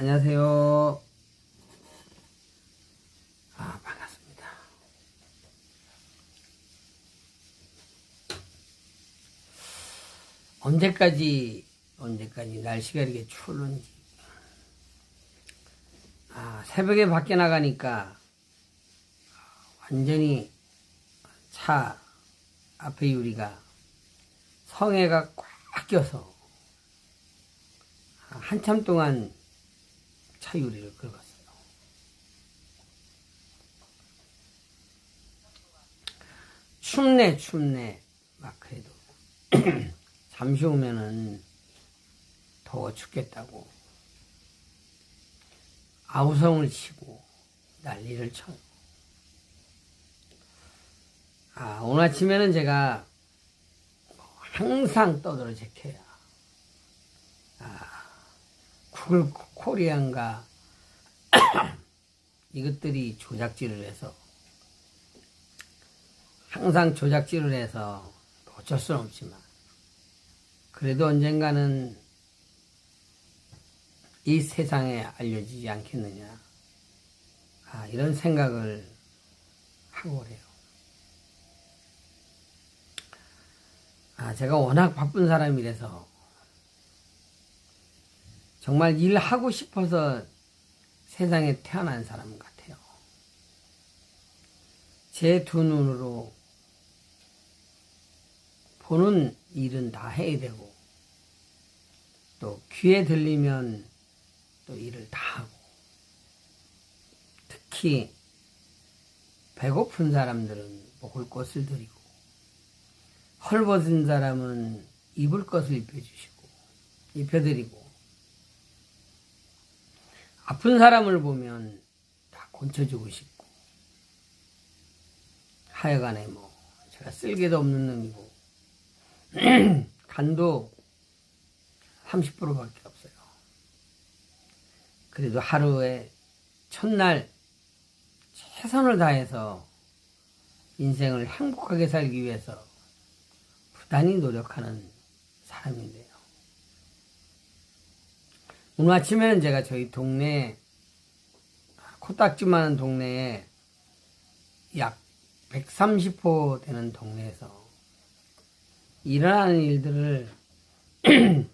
안녕하세요. 아, 반갑습니다. 언제까지, 언제까지 날씨가 이렇게 추울는지. 아, 새벽에 밖에 나가니까 완전히 차 앞에 유리가 성에가 꽉 껴서 한참 동안 차 유리를 긁었어요. 춥네, 춥네. 막 그래도. 잠시 오면은 더워 죽겠다고. 아우성을 치고 난리를 쳐요. 아, 오늘 아침에는 제가 항상 떠들어 제켜야. 아, 구글 코리안가 이것들이 조작질을 해서 항상 조작질을 해서 어쩔 수는 없지만 그래도 언젠가는 이 세상에 알려지지 않겠느냐 아, 이런 생각을 하고 그래요. 아, 제가 워낙 바쁜 사람이라서 정말 일하고 싶어서 세상에 태어난 사람 같아요. 제 두 눈으로 보는 일은 다 해야 되고, 또 귀에 들리면 또 일을 다 하고, 특히 배고픈 사람들은 먹을 것을 드리고, 헐벗은 사람은 입을 것을 입혀주시고, 입혀드리고, 아픈 사람을 보면 다 고쳐주고 싶고, 하여간에 뭐, 제가 쓸개도 없는 놈이고, 간도 30%밖에 없어요. 그래도 하루에 첫날 최선을 다해서 인생을 행복하게 살기 위해서 부단히 노력하는 사람인데요. 오늘 아침에는 제가 저희 동네 코딱지 많은 동네에 약 130호 되는 동네에서 일어나는 일들을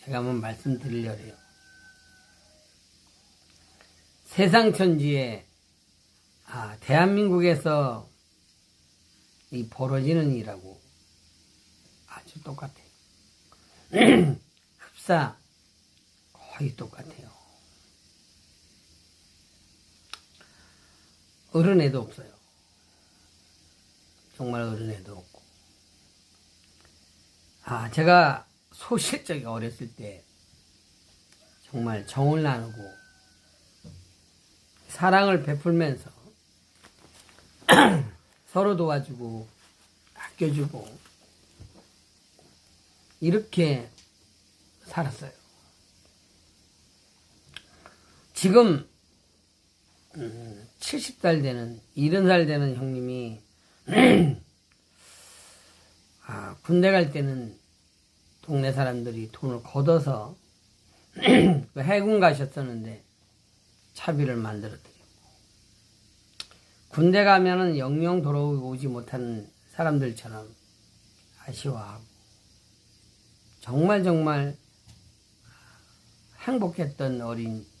제가 한번 말씀드리려고 해요. 세상 천지에 아, 대한민국에서 이 벌어지는 일하고 아주 똑같아요. 흡사 거의 똑같아요. 어른애도 없어요. 정말 어른애도 없고. 아, 제가 소실적이 어렸을 때 정말 정을 나누고 사랑을 베풀면서 서로 도와주고 아껴주고 이렇게 살았어요. 지금 70살 되는 70살 되는 형님이 아, 군대 갈 때는 동네 사람들이 돈을 걷어서 그 해군 가셨었는데 차비를 만들어 드리고 군대 가면은 영영 돌아오지 못하는 사람들처럼 아쉬워하고 정말 정말 행복했던 어린 아,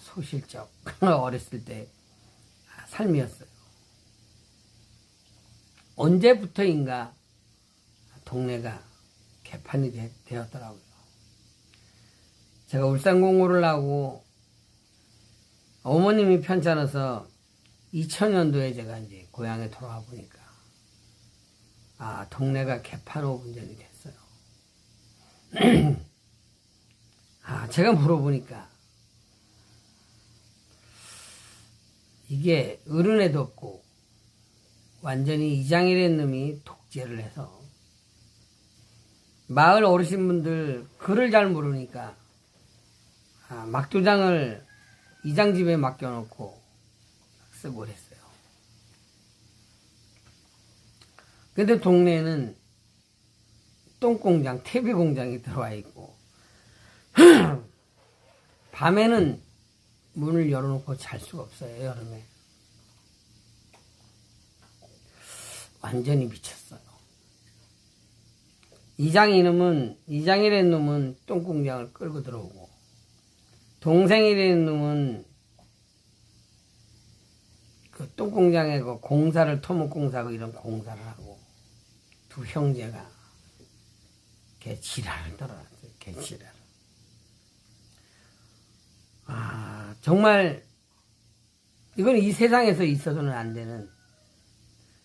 소실적 어렸을 때 삶이었어요. 언제부터인가 동네가 개판이 되, 되었더라고요. 제가 울산 공고를 하고 어머님이 편찮아서 2000년도에 제가 이제 고향에 돌아와 보니까 아 동네가 개판호 분전이 됐어요. 아 제가 물어보니까 이게 어른에도 없고 완전히 이장이라는 놈이 독재를 해서 마을 어르신 분들 글을 잘 모르니까 아, 막도장을 이장 집에 맡겨놓고 쓰고 그랬어요. 근데 동네에는 똥공장, 퇴비공장이 들어와 있고 밤에는 문을 열어놓고 잘 수가 없어요, 여름에. 완전히 미쳤어요. 이장 이놈은, 이장이라는 놈은 똥공장을 끌고 들어오고, 동생이라는 놈은 그 똥공장에 그 공사를, 토목공사고 이런 공사를 하고, 두 형제가 개 지랄을 떨어놨어요, 개 지랄을. 아, 정말, 이건 이 세상에서 있어서는 안 되는,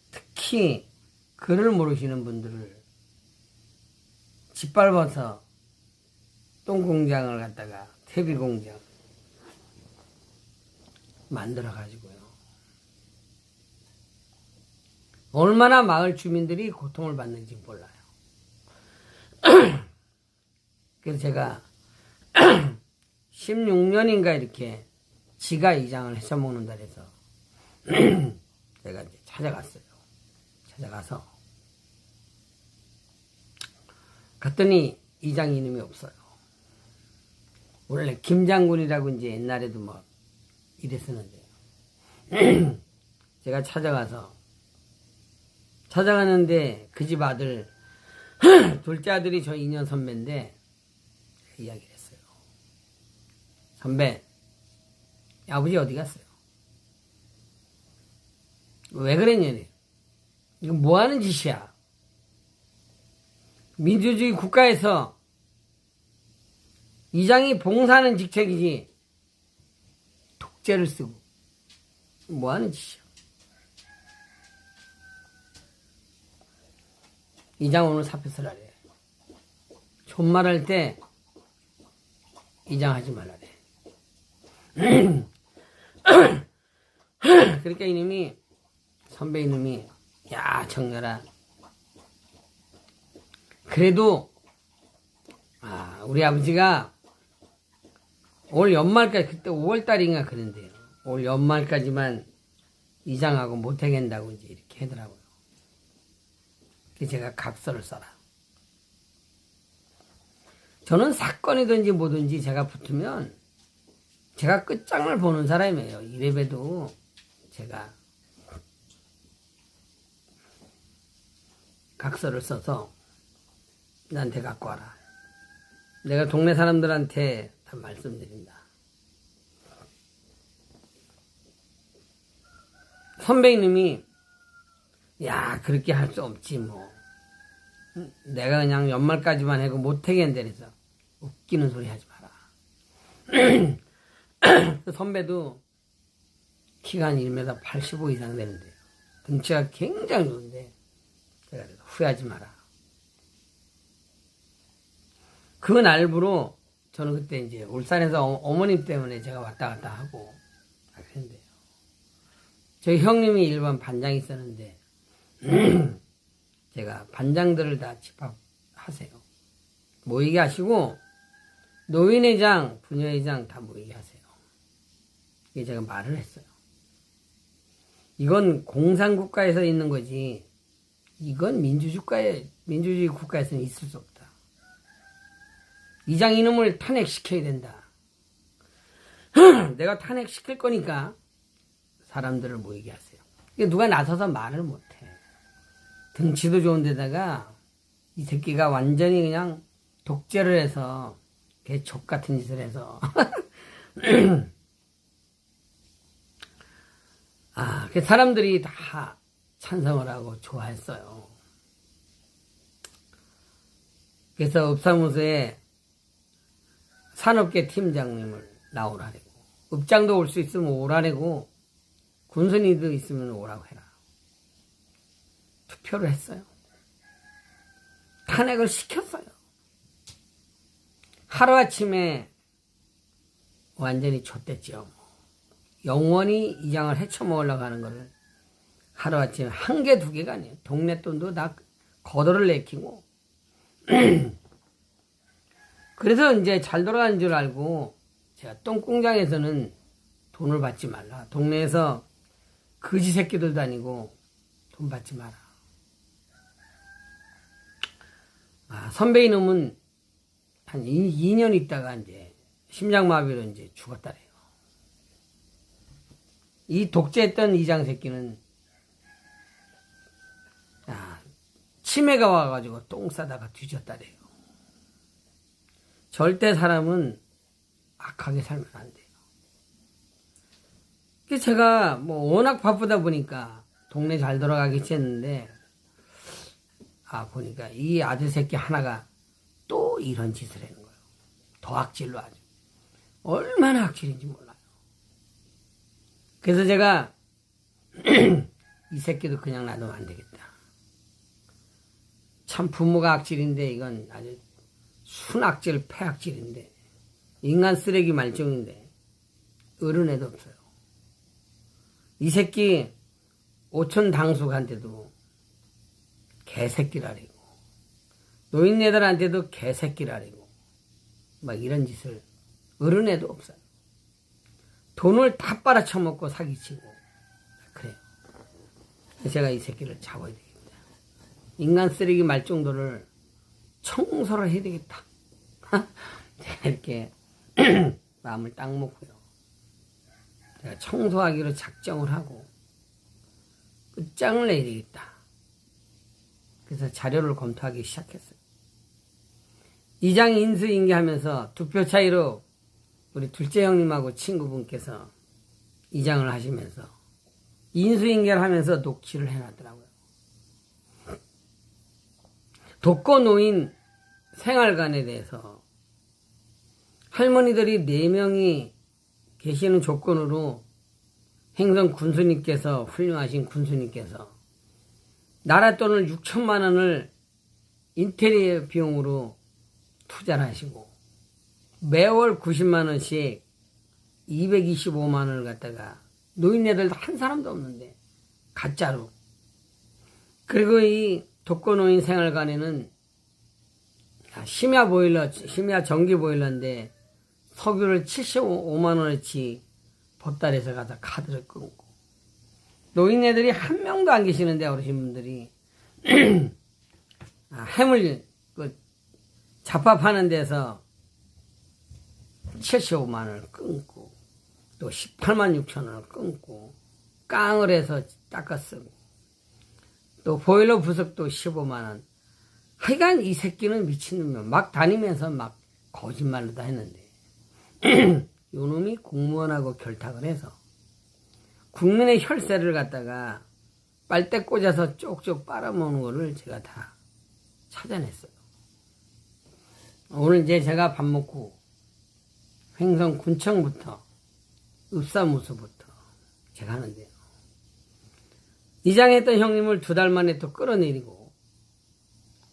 특히, 글을 모르시는 분들을 짓밟아서 똥공장을 갖다가 퇴비공장 만들어 가지고요. 얼마나 마을 주민들이 고통을 받는지 몰라요. 그래서 제가 16년인가 이렇게 지가 이장을 해서 먹는다 그래서 제가 이제 찾아갔어요. 찾아가서 갔더니 이장 이름이 없어요. 원래 김장군이라고 이제 옛날에도 뭐 이랬었는데요. 제가 찾아가서 찾아가는데 그 집 아들 둘째 아들이 저 2년 선배인데 이야기를 했어요. 선배, 아버지 어디 갔어요? 왜 그랬냐니? 이거 뭐 하는 짓이야? 민주주의 국가에서 이장이 봉사하는 직책이지 독재를 쓰고 뭐 하는 짓이야? 이장 오늘 사표 쓰라래. 존말할 때 이장 하지 말라래. 그러니까 이놈이 선배 이놈이 야 정렬아 그래도 아 우리 아버지가 올 연말까지 그때 5월달인가 그런데요. 올 연말까지만 이장하고 못하겠다고 이제 이렇게 하더라고요. 그래서 제가 각서를 써라. 저는 사건이든지 뭐든지 제가 붙으면 제가 끝장을 보는 사람이에요. 이래봬도 제가 각서를 써서 나한테 갖고 와라. 내가 동네 사람들한테 다 말씀드린다. 선배님이 야 그렇게 할 수 없지 뭐. 내가 그냥 연말까지만 해고 못하겠는데 그래서 웃기는 소리 하지 마라. 그 선배도 키가 한 1m 85 이상 되는데 등치가 굉장히 좋은데 제가 후회하지 마라. 그 날부로 저는 그때 이제 울산에서 어- 어머님 때문에 제가 왔다 갔다 하고 그랬는데요. 저희 형님이 일반 반장이 있었는데 제가 반장들을 다 집합하세요. 모이게 하시고 노인회장, 부녀회장 다 모이게 하세요. 이게 제가 말을 했어요. 이건 공산국가에서 있는 거지. 이건 민주주가에 민주주의 국가에서는 있을 수 없다. 이장 이놈을 탄핵시켜야 된다. 내가 탄핵시킬 거니까 사람들을 모이게 하세요. 이게 누가 나서서 말을 못해. 등치도 좋은 데다가 이 새끼가 완전히 그냥 독재를 해서 개족 같은 짓을 해서 아, 그 사람들이 다 찬성을 하고 좋아했어요. 그래서 읍사무소에 산업계 팀장님을 나오라고. 읍장도 올 수 있으면 오라고. 군순이도 있으면 오라고 해라. 투표를 했어요. 탄핵을 시켰어요. 하루아침에 완전히 좆됐죠. 영원히 이 장을 헤쳐먹으려고 하는 거를 하루아침에 한 개, 두 개가 아니에요. 동네 돈도 다 거도를 내키고. 그래서 이제 잘 돌아가는 줄 알고 제가 똥공장에서는 돈을 받지 말라. 동네에서 거지 새끼들 다니고 돈 받지 마라. 아, 선배 이놈은 한 2, 년 있다가 이제 심장마비로 이제 죽었다래요. 이 독재했던 이장 새끼는 아, 치매가 와가지고 똥 싸다가 뒤졌다래요. 절대 사람은 악하게 살면 안 돼요. 그 제가 뭐 워낙 바쁘다 보니까 동네 잘 돌아가겠지 했는데 아 보니까 이 아들 새끼 하나가 또 이런 짓을 하는 거예요. 더 악질로 아주 얼마나 악질인지 몰라요. 그래서 제가 이 새끼도 그냥 놔두면 안 되겠다. 참 부모가 악질인데 이건 아주 순악질, 폐악질인데 인간 쓰레기 말종인데 어른애도 없어요. 이 새끼 오촌 당숙한테도 개새끼라리고 노인네들한테도 개새끼라리고 막 이런 짓을 어른애도 없어요. 돈을 다 빨아쳐먹고 사기치고 그래요. 제가 이 새끼를 잡아야 되겠다. 인간 쓰레기 말 정도를 청소를 해야 되겠다. 제가 이렇게 마음을 딱 먹고요. 제가 청소하기로 작정을 하고 끝장을 내야 되겠다. 그래서 자료를 검토하기 시작했어요. 이장 인수인계하면서 두 표 차이로 우리 둘째 형님하고 친구분께서 이장을 하시면서 인수인계를 하면서 녹취를 해놨더라고요. 독거노인 생활관에 대해서 할머니들이 네명이 계시는 조건으로 행성 군수님께서 훌륭하신 군수님께서 나라 돈을 6천만 원을 인테리어 비용으로 투자를 하시고 매월 90만 원씩 225만 원을 갖다가 노인네들 한 사람도 없는데 가짜로. 그리고 이 독거노인 생활관에는 심야 보일러 심야 전기 보일러인데 석유를 75만 원어치 보따리에서 가서 카드를 끊고. 노인네들이 한 명도 안 계시는데 어르신분들이 아, 해물 그 잡밥하는 데서 75만 원을 끊고 또 18만 6천 원을 끊고 깡을 해서 쓰고 또 보일러 부석도 15만 원. 하여간 이 새끼는 미친놈이야. 막 다니면서 막 거짓말로 다 했는데. 요놈이 공무원하고 결탁을 해서 국민의 혈세를 갖다가 빨대 꽂아서 쪽쪽 빨아먹는 거를 제가 다 찾아냈어요. 오늘 이제 제가 밥 먹고 횡성 군청부터 읍사무소부터 제가 하는데요. 이장했던 형님을 두 달 만에 또 끌어내리고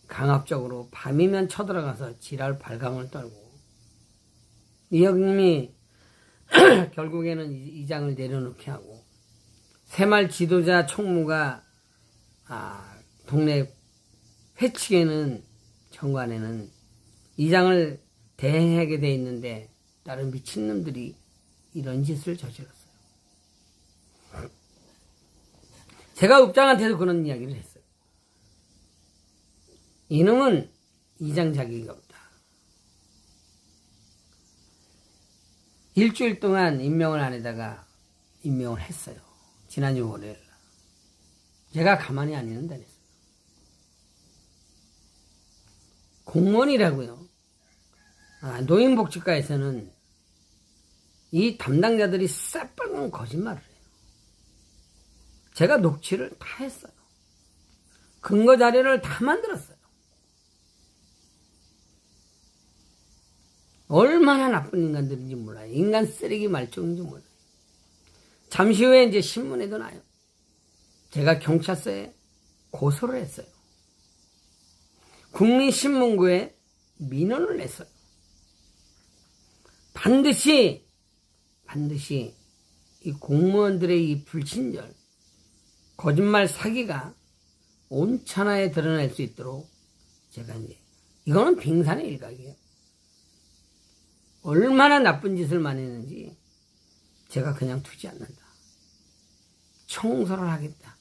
강압적으로 밤이면 쳐들어가서 지랄 발광을 떨고 이 형님이 결국에는 이- 이장을 내려놓게 하고 새말 지도자 총무가 아, 동네 회칙에는 정관에는 이장을 대행하게 돼 있는데 다른 미친놈들이 이런 짓을 저질렀어요. 제가 읍장한테도 그런 이야기를 했어요. 이놈은 이장 자격이 없다. 일주일 동안 임명을 안 해다가 임명을 했어요. 지난주 월요일 날. 제가 가만히 안 있는다 그랬어요. 공무원이라고요. 아, 노인복지과에서는 이 담당자들이 새빨간 거짓말을 해요. 제가 녹취를 다 했어요. 근거 자료를 다 만들었어요. 얼마나 나쁜 인간들인지 몰라요. 인간 쓰레기 말종인지 몰라요. 잠시 후에 이제 신문에도 나요. 제가 경찰서에 고소를 했어요. 국민신문고에 민원을 냈어요. 반드시, 반드시 이 공무원들의 이 불친절, 거짓말 사기가 온 천하에 드러날 수 있도록 제가 이제, 이거는 빙산의 일각이에요. 얼마나 나쁜 짓을 많이 했는지 제가 그냥 두지 않는다. 청소를 하겠다.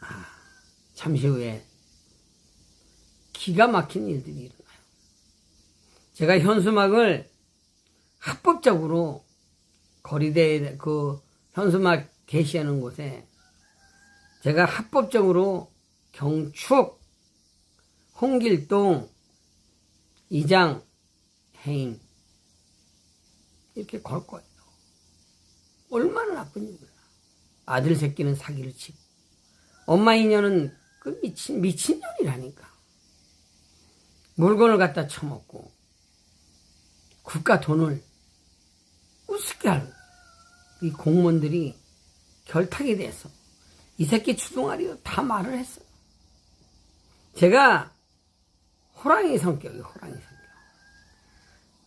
아, 잠시 후에 기가 막힌 일들이 일어나요. 제가 현수막을 합법적으로 거리대 그 현수막 게시하는 곳에 제가 합법적으로 경축, 홍길동, 이장, 해임 이렇게 걸 거예요. 얼마나 나쁜지 몰라. 아들 새끼는 사기를 치고 엄마 인연은 그 미친 미친년이라니까. 물건을 갖다 처먹고 국가 돈을 우습게 할이 공무원들이 결탁이 돼서 이 새끼 추동아리도 다 말을 했어요. 제가 호랑이 성격이 호랑이 성격.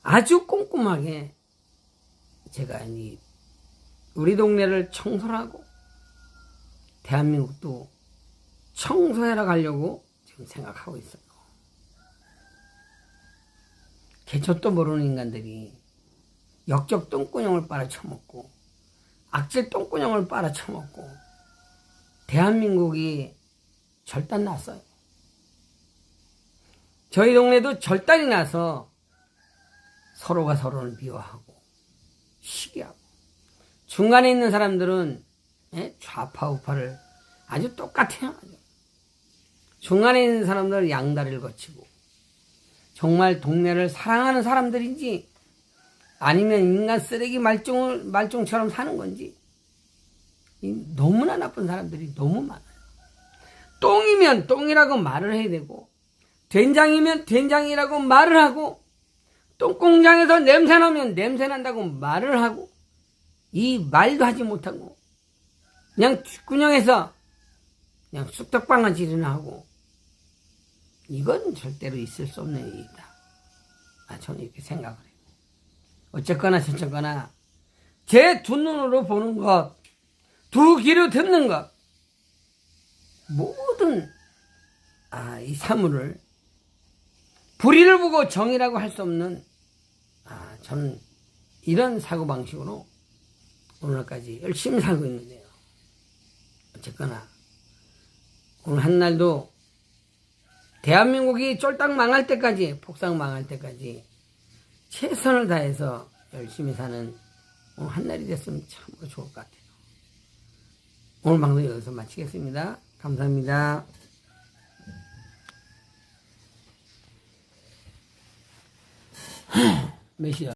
아주 꼼꼼하게 제가 이 우리 동네를 청소를 하고 대한민국도 청소해라 가려고 지금 생각하고 있어요. 개초도 모르는 인간들이 역적 똥구녕을 빨아쳐먹고 악질 똥구녕을 빨아쳐먹고 대한민국이 절단 났어요. 저희 동네도 절단이 나서 서로가 서로를 미워하고 시기하고 중간에 있는 사람들은 예? 좌파 우파를 아주 똑같아요. 중간에 있는 사람들은 양다리를 거치고 정말 동네를 사랑하는 사람들인지 아니면 인간 쓰레기 말종을 말종처럼 사는 건지 이 너무나 나쁜 사람들이 너무 많아요. 똥이면 똥이라고 말을 해야 되고 된장이면 된장이라고 말을 하고 똥공장에서 냄새 나면 냄새 난다고 말을 하고 이 말도 하지 못하고 그냥 뒷구녕에서 그냥 쑥떡방아 지르나 하고 이건 절대로 있을 수 없는 일이다. 아, 저는 이렇게 생각을 해요. 어쨌거나 저쨌거나 제 두 눈으로 보는 것, 두 귀로 듣는 것, 모든 아, 이 사물을 불의를 보고 정의라고 할 수 없는 아, 저는 이런 사고 방식으로 오늘까지 열심히 살고 있는데요. 어쨌거나 오늘 한 날도 대한민국이 쫄딱 망할 때까지 폭삭 망할 때까지 최선을 다해서 열심히 사는 오늘 한 날이 됐으면 참 좋을 것 같아요. 오늘 방송 여기서 마치겠습니다. 감사합니다. 몇 시야?